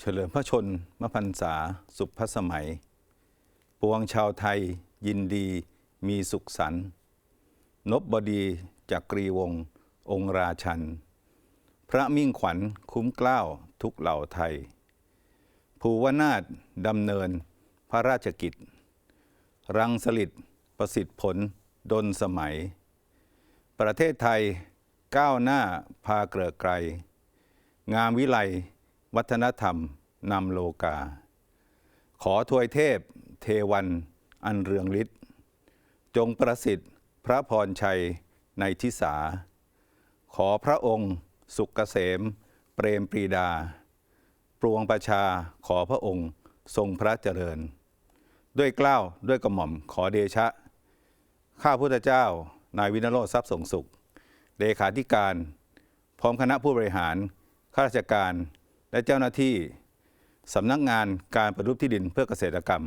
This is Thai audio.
เฉลิมพระชนมพรรษาสุภสมัย ปวงชาวไทยยินดีมีสุขสันต์นบบดีจักรีวงศ์องค์ราชัน พระมิ่งขวัญคุ้มกล้าวทุกเหล่าไทย ภูวนาถดำเนินพระราชกิจ รังสลิดประสิทธิผลดนสมัย ประเทศไทยก้าวหน้าพาเกลือไกล งามวิไล วัฒนธรรมนำโลกา ขอถวยเทพ เทวันอันเรืองฤทธิ์จงประสิทธิ์พระพรชัยในทิสา ขอพระองค์สุขเกษม เปรมปรีดาปวงประชาขอพระองค์ทรงพระเจริญ ด้วยเกล้าวด้วยกระหม่อมขอเดชะ ข้าพุทธเจ้า นายวินโรธทรัพย์สงสุขเลขาธิการ พร้อมคณะผู้บริหาร ข้าราชการ และเจ้าหน้าที่สำนักงานการปฏิรูปที่ดินเพื่อเกษตรกรรม